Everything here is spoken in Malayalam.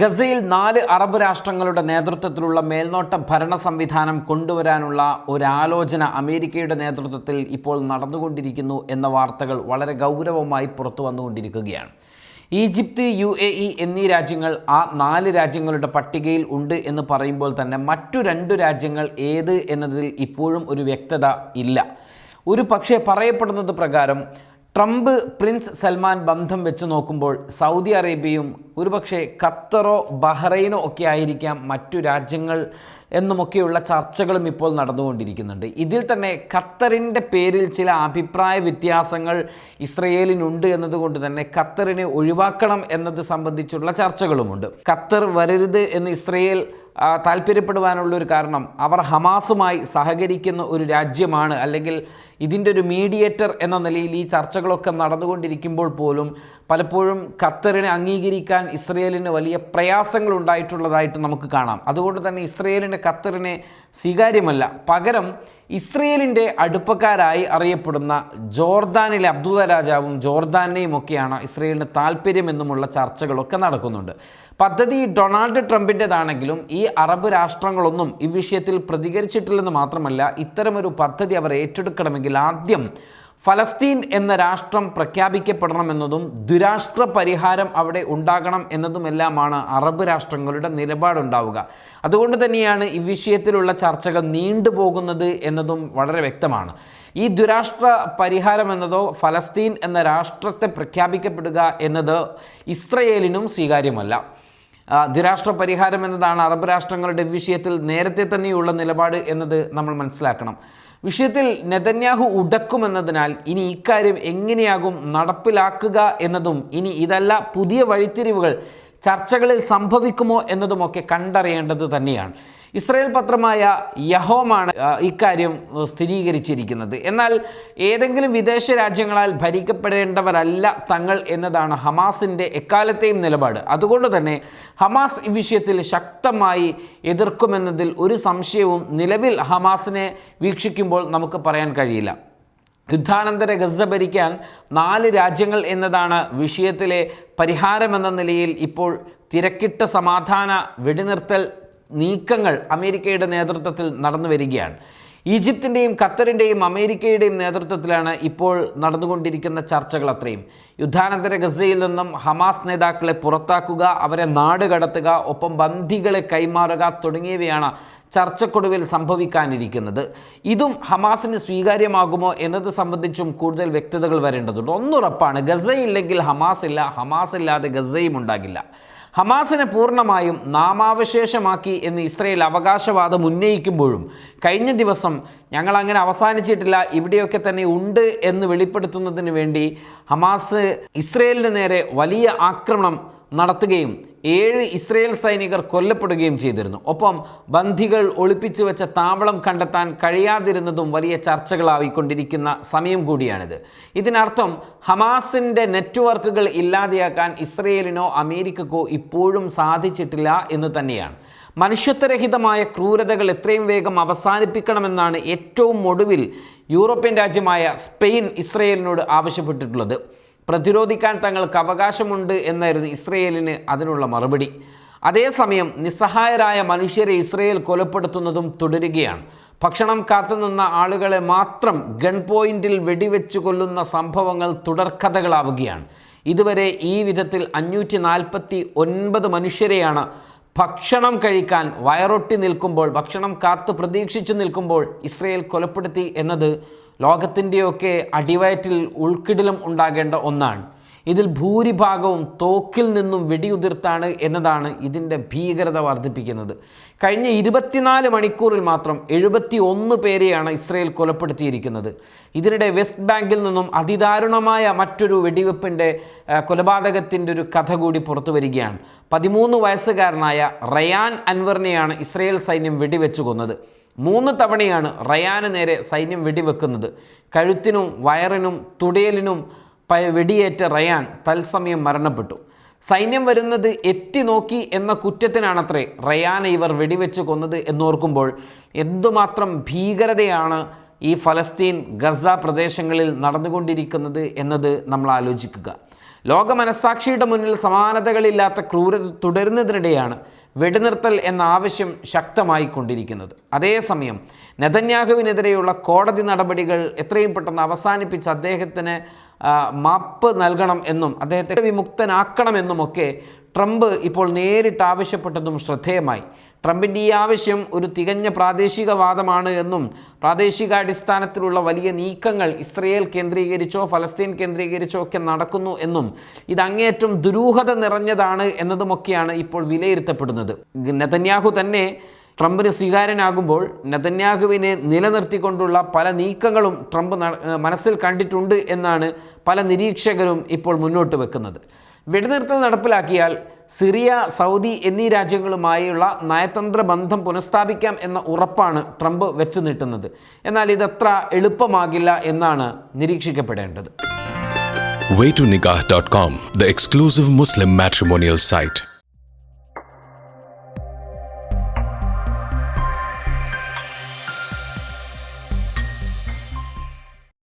ഗസയിൽ നാല് അറബ് രാഷ്ട്രങ്ങളുടെ നേതൃത്വത്തിലുള്ള മേൽനോട്ട ഭരണ സംവിധാനം കൊണ്ടുവരാനുള്ള ഒരാലോചന അമേരിക്കയുടെ നേതൃത്വത്തിൽ ഇപ്പോൾ നടന്നുകൊണ്ടിരിക്കുന്നു എന്ന വാർത്തകൾ വളരെ ഗൗരവമായി പുറത്തു വന്നുകൊണ്ടിരിക്കുകയാണ്. ഈജിപ്ത് യു എ ഇ എന്നീ രാജ്യങ്ങൾ ആ നാല് രാജ്യങ്ങളുടെ പട്ടികയിൽ ഉണ്ട് എന്ന് പറയുമ്പോൾ തന്നെ മറ്റു രണ്ടു രാജ്യങ്ങൾ ഏത് എന്നതിൽ ഇപ്പോഴും ഒരു വ്യക്തത ഇല്ല. ഒരു പക്ഷേ പറയപ്പെടുന്നത് പ്രകാരം ട്രംപ് പ്രിൻസ് സൽമാൻ ബന്ധം വെച്ച് നോക്കുമ്പോൾ സൗദി അറേബ്യയും ഒരുപക്ഷെ ഖത്തറോ ബഹ്റൈനോ ഒക്കെ ആയിരിക്കാം മറ്റു രാജ്യങ്ങൾ എന്നുമൊക്കെയുള്ള ചർച്ചകളും ഇപ്പോൾ നടന്നുകൊണ്ടിരിക്കുന്നുണ്ട്. ഇതിൽ തന്നെ ഖത്തറിന്റെ പേരിൽ ചില അഭിപ്രായ വ്യത്യാസങ്ങൾ ഇസ്രയേലിനുണ്ട് എന്നതുകൊണ്ട് തന്നെ ഖത്തറിനെ ഒഴിവാക്കണം എന്നത് സംബന്ധിച്ചുള്ള ചർച്ചകളുമുണ്ട്. ഖത്തർ വരരുത് എന്ന് ഇസ്രയേൽ താല്പര്യപ്പെടുവാനുള്ളൊരു കാരണം അവർ ഹമാസുമായി സഹകരിക്കുന്ന ഒരു രാജ്യമാണ് അല്ലെങ്കിൽ ഇതിന്റെ ഒരു മീഡിയേറ്റർ എന്ന നിലയിൽ ഈ ചർച്ചകളൊക്കെ നടന്നുകൊണ്ടിരിക്കുമ്പോൾ പോലും പലപ്പോഴും ഖത്തറിനെ അംഗീകരിക്കാൻ ഇസ്രയേലിന് വലിയ പ്രയാസങ്ങൾ ഉണ്ടായിട്ടുള്ളതായിട്ട് നമുക്ക് കാണാം. അതുകൊണ്ട് തന്നെ ഇസ്രയേലിന് ഖത്തറിനെ സ്വീകാര്യമല്ല. പകരം ഇസ്രയേലിന്റെ അടുപ്പക്കാരായി അറിയപ്പെടുന്ന ജോർദാനിലെ അബ്ദുള്ള രാജാവും ജോർദാനെയും ഒക്കെയാണ് ഇസ്രയേലിന് താല്പര്യമെന്നുമുള്ള ചർച്ചകളൊക്കെ നടക്കുന്നുണ്ട്. പദ്ധതി ഡൊണാൾഡ് ട്രംപിന്റെതാണെങ്കിലും ഈ അറബ് രാഷ്ട്രങ്ങളൊന്നും ഈ വിഷയത്തിൽ പ്രതികരിച്ചിട്ടില്ലെന്ന് മാത്രമല്ല ഇത്തരമൊരു പദ്ധതി അവർ ഏറ്റെടുക്കണമെങ്കിൽ ആദ്യം ഫലസ്തീൻ എന്ന രാഷ്ട്രം പ്രഖ്യാപിക്കപ്പെടണമെന്നതും ദുരാഷ്ട്ര പരിഹാരം അവിടെ ഉണ്ടാകണം എന്നതുമെല്ലാമാണ് അറബ് രാഷ്ട്രങ്ങളുടെ നിലപാടുണ്ടാവുക. അതുകൊണ്ട് തന്നെയാണ് ഈ വിഷയത്തിലുള്ള ചർച്ചകൾ നീണ്ടുപോകുന്നത് എന്നതും വളരെ വ്യക്തമാണ്. ഈ ദുരാഷ്ട്ര പരിഹാരം എന്നതോ ഫലസ്തീൻ എന്ന രാഷ്ട്രത്തെ പ്രഖ്യാപിക്കപ്പെടുക എന്നത് ഇസ്രയേലിനും സ്വീകാര്യമല്ല. ദുരാഷ്ട്ര പരിഹാരം എന്നതാണ് അറബ് രാഷ്ട്രങ്ങളുടെ വിഷയത്തിൽ നേരത്തെ തന്നെയുള്ള നിലപാട് എന്നത് നമ്മൾ മനസ്സിലാക്കണം. വിഷയത്തിൽ നെതന്യാഹു ഉടക്കുമെന്നതിനാൽ ഇനി ഇക്കാര്യം എങ്ങനെയാകും നടപ്പിലാക്കുക എന്നതും ഇനി ഇതല്ല പുതിയ വഴിത്തിരിവുകൾ ചർച്ചകളിൽ സംഭവിക്കുമോ എന്നതുമൊക്കെ കണ്ടറിയേണ്ടത് തന്നെയാണ്. ഇസ്രായേൽ പത്രമായ യഹോമാണ് ഇക്കാര്യം സ്ഥിരീകരിച്ചിരിക്കുന്നത്. എന്നാൽ ഏതെങ്കിലും വിദേശ രാജ്യങ്ങളാൽ ഭരിക്കപ്പെടേണ്ടവരല്ല തങ്ങൾ എന്നതാണ് ഹമാസിന്റെ എക്കാലത്തെയും നിലപാട്. അതുകൊണ്ട് തന്നെ ഹമാസ് ഈ വിഷയത്തിൽ ശക്തമായി എതിർക്കുമെന്നതിൽ ഒരു സംശയവും നിലവിൽ ഹമാസിനെ വീക്ഷിക്കുമ്പോൾ നമുക്ക് പറയാൻ കഴിയില്ല. യുദ്ധാനന്തര ഗസ ഭരിക്കാൻ നാല് രാജ്യങ്ങൾ എന്നതാണ് വിഷയത്തിലെ പരിഹാരമെന്ന നിലയിൽ ഇപ്പോൾ തിരക്കിട്ട സമാധാന വെടിനിർത്തൽ നീക്കങ്ങൾ അമേരിക്കയുടെ നേതൃത്വത്തിൽ നടന്നു വരികയാണ്. ഈജിപ്തിന്റെയും ഖത്തറിന്റെയും അമേരിക്കയുടെയും നേതൃത്വത്തിലാണ് ഇപ്പോൾ നടന്നുകൊണ്ടിരിക്കുന്ന ചർച്ചകൾ അത്രയും. യുദ്ധാനന്തര ഗസയിൽ നിന്നും ഹമാസ് നേതാക്കളെ പുറത്താക്കുക അവരെ നാട് കടത്തുക ഒപ്പം ബന്ധികളെ കൈമാറുക തുടങ്ങിയവയാണ് ചർച്ചക്കൊടുവിൽ സംഭവിക്കാനിരിക്കുന്നത്. ഇതും ഹമാസിന് സ്വീകാര്യമാകുമോ എന്നത് സംബന്ധിച്ചും കൂടുതൽ വ്യക്തതകൾ വരേണ്ടതുണ്ട്. ഒന്നുറപ്പാണ് ഗസയില്ലെങ്കിൽ ഹമാസ് ഇല്ല ഹമാസ് ഇല്ലാതെ ഗസയും ഉണ്ടാകില്ല. ഹമാസിനെ പൂർണമായും നാമാവശേഷമാക്കി എന്ന് ഇസ്രയേൽ അവകാശവാദം ഉന്നയിക്കുമ്പോഴും കഴിഞ്ഞ ദിവസം ഞങ്ങൾ അങ്ങനെ അവസാനിച്ചിട്ടില്ല ഇവിടെയൊക്കെ തന്നെ ഉണ്ട് എന്ന് വെളിപ്പെടുത്തുന്നതിന് വേണ്ടി ഹമാസ് ഇസ്രയേലിന് നേരെ വലിയ ആക്രമണം നടത്തുകയും ഏഴ് ഇസ്രയേൽ സൈനികർ കൊല്ലപ്പെടുകയും ചെയ്തിരുന്നു. ഒപ്പം ബന്ധികൾ ഒളിപ്പിച്ചു വെച്ച താവളം കണ്ടെത്താൻ കഴിയാതിരുന്നതും വലിയ ചർച്ചകളായിക്കൊണ്ടിരിക്കുന്ന സമയം കൂടിയാണിത്. ഇതിനർത്ഥം ഹമാസിന്റെ നെറ്റ്വർക്കുകൾ ഇല്ലാതെയാക്കാൻ ഇസ്രയേലിനോ അമേരിക്കക്കോ ഇപ്പോഴും സാധിച്ചിട്ടില്ല എന്ന് തന്നെയാണ്. മനുഷ്യത്വരഹിതമായ ക്രൂരതകൾ എത്രയും വേഗം അവസാനിപ്പിക്കണമെന്നാണ് ഏറ്റവും ഒടുവിൽ യൂറോപ്യൻ രാജ്യമായ സ്പെയിൻ ഇസ്രയേലിനോട് ആവശ്യപ്പെട്ടിട്ടുള്ളത്. പ്രതിരോധിക്കാൻ തങ്ങൾക്ക് അവകാശമുണ്ട് എന്നായിരുന്നു ഇസ്രയേലിന് അതിനുള്ള മറുപടി. അതേസമയം നിസ്സഹായരായ മനുഷ്യരെ ഇസ്രയേൽ കൊലപ്പെടുത്തുന്നതും തുടരുകയാണ്. ഭക്ഷണം കാത്തുനിന്ന ആളുകളെ മാത്രം ഗൺ പോയിന്റിൽ വെടിവെച്ച് കൊല്ലുന്ന സംഭവങ്ങൾ തുടർക്കഥകളാവുകയാണ്. ഇതുവരെ ഈ വിധത്തിൽ അഞ്ഞൂറ്റി നാൽപ്പത്തി ഒൻപത് മനുഷ്യരെയാണ് ഭക്ഷണം കഴിക്കാൻ വയറൊട്ടി നിൽക്കുമ്പോൾ ഭക്ഷണം കാത്ത് പ്രതീക്ഷിച്ചു നിൽക്കുമ്പോൾ ഇസ്രയേൽ കൊലപ്പെടുത്തി എന്നത് ലോകത്തിന്റെയൊക്കെ അടിവയറ്റിൽ ഉൾക്കിടലും ഉണ്ടാകേണ്ട ഒന്നാണ്. ഇതിൽ ഭൂരിഭാഗവും തോക്കിൽ നിന്നും വെടിയുതിർത്താണ് എന്നതാണ് ഇതിന്റെ ഭീകരത വർദ്ധിപ്പിക്കുന്നത്. കഴിഞ്ഞ ഇരുപത്തിനാല് മണിക്കൂറിൽ മാത്രം എഴുപത്തി ഒന്ന് പേരെയാണ് ഇസ്രയേൽ കൊലപ്പെടുത്തിയിരിക്കുന്നത്. ഇതിനിടെ വെസ്റ്റ് ബാങ്കിൽ നിന്നും അതിദാരുണമായ മറ്റൊരു വെടിവെപ്പിന്റെ കൊലപാതകത്തിന്റെ ഒരു കഥ കൂടി പുറത്തു വരികയാണ്. പതിമൂന്ന് വയസ്സുകാരനായ റയാൻ അൻവറിനെയാണ് ഇസ്രയേൽ സൈന്യം വെടിവെച്ചു കൊന്നത്. മൂന്ന് തവണയാണ് റയാന് നേരെ സൈന്യം വെടിവെക്കുന്നത്. കഴുത്തിനും വയറിനും തുടയലിനും വെടിയേറ്റ റയാൻ തത്സമയം മരണപ്പെട്ടു. സൈന്യം വരുന്നത് എത്തി നോക്കി എന്ന കുറ്റത്തിനാണത്രേ റയാനെ ഇവർ വെടിവെച്ച് കൊന്നത് എന്നോർക്കുമ്പോൾ എന്തുമാത്രം ഭീകരതയാണ് ഈ ഫലസ്തീൻ ഗസ പ്രദേശങ്ങളിൽ നടന്നുകൊണ്ടിരിക്കുന്നത് എന്നത് നമ്മൾ ആലോചിക്കുക. ലോക മനസ്സാക്ഷിയുടെ മുന്നിൽ സമാനതകളില്ലാത്ത ക്രൂരത തുടരുന്നതിനിടെയാണ് വെടിനിർത്തൽ എന്ന ആവശ്യം ശക്തമായി കൊണ്ടിരിക്കുന്നത് അതേസമയം നെതന്യാഹുവിനെതിരെയുള്ള കോടതി നടപടികൾ എത്രയും പെട്ടെന്ന് അവസാനിപ്പിച്ച് അദ്ദേഹത്തിന് മാപ്പ് നൽകണം എന്നും അദ്ദേഹത്തെ വിമുക്തനാക്കണമെന്നുമൊക്കെ ട്രംപ് ഇപ്പോൾ നേരിട്ട് ആവശ്യപ്പെട്ടതും ശ്രദ്ധേയമായി. ട്രംപിന്റെ ഈ ആവശ്യം ഒരു തികഞ്ഞ പ്രാദേശികവാദമാണ് എന്നും പ്രാദേശികാടിസ്ഥാനത്തിലുള്ള വലിയ നീക്കങ്ങൾ ഇസ്രയേൽ കേന്ദ്രീകരിച്ചോ ഫലസ്തീൻ കേന്ദ്രീകരിച്ചോ ഒക്കെ നടക്കുന്നു എന്നും ഇത് അങ്ങേയറ്റം ദുരൂഹത നിറഞ്ഞതാണ് എന്നതുമൊക്കെയാണ് ഇപ്പോൾ വിലയിരുത്തപ്പെടുന്നത്. നെതന്യാഹു തന്നെ ട്രംപിന് സ്വീകാര്യനാകുമ്പോൾ നെതന്യാഹുവിനെ നിലനിർത്തിക്കൊണ്ടുള്ള പല നീക്കങ്ങളും ട്രംപ് മനസ്സിൽ കണ്ടിട്ടുണ്ട് എന്നാണ് പല നിരീക്ഷകരും ഇപ്പോൾ മുന്നോട്ട് വെക്കുന്നത്. വെടിനിർത്തൽ നടപ്പിലാക്കിയാൽ സിറിയ സൗദി എന്നീ രാജ്യങ്ങളുമായുള്ള നയതന്ത്ര ബന്ധം പുനഃസ്ഥാപിക്കാം എന്ന ഉറപ്പാണ് ട്രംപ് വെച്ചു നീട്ടുന്നത് എന്നാൽ ഇതത്ര എളുപ്പമാകില്ല എന്നാണ് നിരീക്ഷിക്കപ്പെടേണ്ടത് waytonikah.com, the exclusive Muslim matrimonial site.